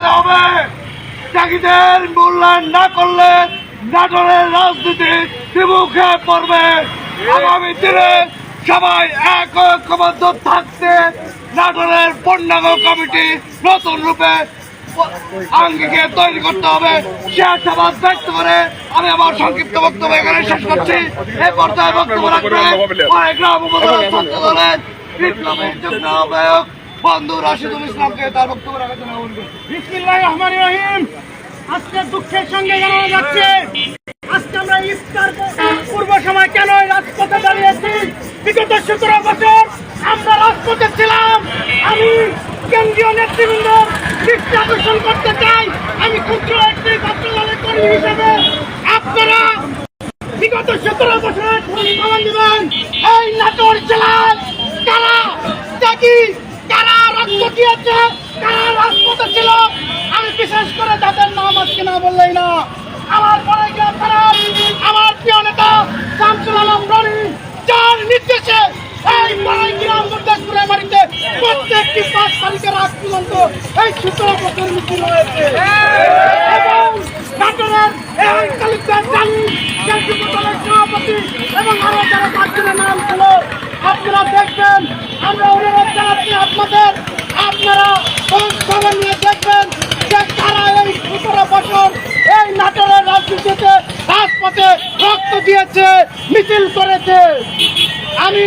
হবে চাকরিদের মূল্যায়ন না করলে নাটোরের রাজনীতি বিমুখে পড়বে আগামী দিনে সবাই এক ঐক্যবদ্ধ থাকতে নাটোরের পূর্ণাঙ্গ কমিটি নতুন রূপে আঙ্গিকে তৈরি করতে হবে সে আশাবাদ ব্যক্ত করে আমি আমার সংক্ষিপ্ত বক্তব্য এখানে শেষ করছি এই পর্যায়ে বক্তব্য রাখবেন গ্রাম উপজেলা ছাত্র দলের বিপ্লবী যুগ্ম আহ্বায়ক বন্ধু রাশিদুল ইসলামকে তার বক্তব্য রাখার জন্য আহ্বান করছি। বিসমিল্লাহ রহমান রহিম। আজকে দুঃখের সঙ্গে জানানো যাচ্ছে, আজকে আমরা ইফতার পূর্ব সময় কেন রাজপথে দাঁড়িয়েছি? বিগত সতেরো বছর আমরা রাজপথে ছিলাম। আমি কেন্দ্রীয় নেতৃবৃন্দ দৃষ্টি আকর্ষণ করতে চাই। আমি ক্ষুদ্র একটি ছাত্র দলের কর্মী হিসেবে আপনারা বিগত সতেরো বছরের প্রমাণ দিবেন। এই নাটোর জেলায় কারা দেখি কারা রক্ত দিয়েছে? কারা রাজপথে ছিল? আমি বিশেষ করে তাদের নাম আজকে না না। আমার পরে আমার প্রিয় নেতা শামসুল আলম রনি, যার এই পাড়াই গ্রাম গুরদাসপুরের প্রত্যেকটি পাঁচ তারিখের আজ পর্যন্ত এই সতেরো মিছিল হয়েছে এবং নাটোরের এই তালিকার জানি কেন্দ্রীয় দলের সভাপতি এবং আরও যারা পাঁচজনের নাম ছিল আপনারা দেখবেন আমরা অনুরোধ জানাচ্ছি আপনাদের, আপনারা খবর নিয়ে দেখবেন যে তারা এই সতেরো বছর এই নাটোরের রাজনীতিতে রাজপথে রক্ত দিয়েছে, মিছিল করেছে। আমি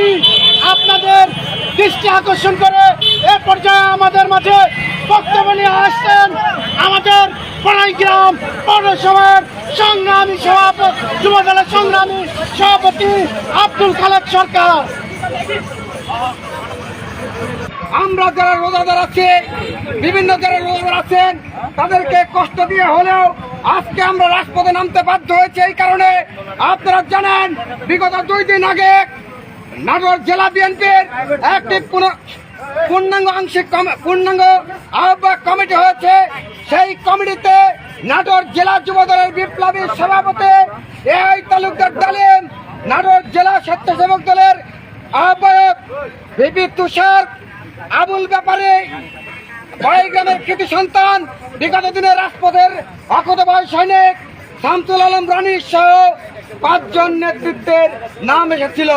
আপনাদের দৃষ্টি আকর্ষণ করে এ পর্যায়ে আমাদের মাঝে বক্তব্য নিয়ে আসছেন আমাদের পড়াই গ্রাম পৌরসভার সংগ্রামী সভাপতি, যুবদলের সংগ্রামী সভাপতি আব্দুল খালেক সরকার। আমরা যারা রোজাদার আছে, বিভিন্ন যারা রোজাদার আছেন, তাদেরকে কষ্ট দিয়ে হলেও আজকে আমরা রাজপথে নামতে বাধ্য হয়েছে এই কারণে আপনারা জানেন, বিগত দুই দিন আগে নাটোর জেলা বিএনপির একটি পূর্ণাঙ্গ আংশিক পূর্ণাঙ্গ আহ্বায়ক কমিটি হয়েছে। সেই কমিটিতে নাটোর জেলা যুবদলের বিপ্লবী সভাপতি এই তালুকদার ডালিম, নাটোর জেলা স্বেচ্ছাসেবক দলের আহ্বায়ক বিপি তুষার আবুল ব্যাপারে গ্রামের কৃতি সন্তান, বিগত দিনে রাজপথের অকতবায় সৈনিক শামসুল আলম রানী সহ পাঁচজন নেতৃত্বের নাম এসেছিল।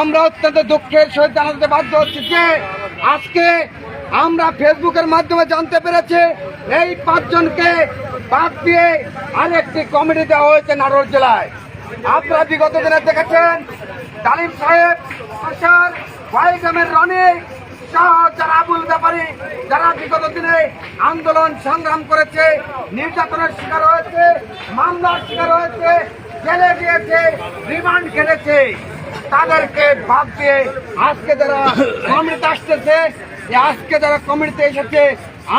আমরা অত্যন্ত দুঃখের সহিত জানাতে বাধ্য হচ্ছি যে আজকে আমরা ফেসবুকের মাধ্যমে জানতে পেরেছি, এই পাঁচজনকে বাদ দিয়ে আরেকটি কমিটি দেওয়া হয়েছে নাটোর জেলায়। আপনারা বিগত দিনে দেখেছেন তালিম সাহেব আসার গ্রামের রনি যারা আবুল ব্যাপারী, যারা বিগত দিনে আন্দোলন সংগ্রাম করেছে, নির্যাতনের শিকার হয়েছে, মামলার শিকার হয়েছে, জেলে গিয়েছে, রিমান্ড খেলেছে, তাদেরকে বাদ দিয়ে আজকে যারা কমিটিতে আসতেছে আজকে যারা কমিটিতে এসেছে,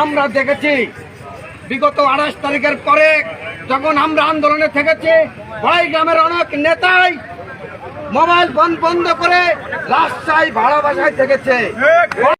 আমরা দেখেছি, বিগত আঠাশ তারিখের পরে যখন আমরা আন্দোলনে থেকেছি বড়াই গ্রামের অনেক নেতাই মোবাইল বন্ধ করে রাস্তায় ভাড়া বাসায় থেকেছে।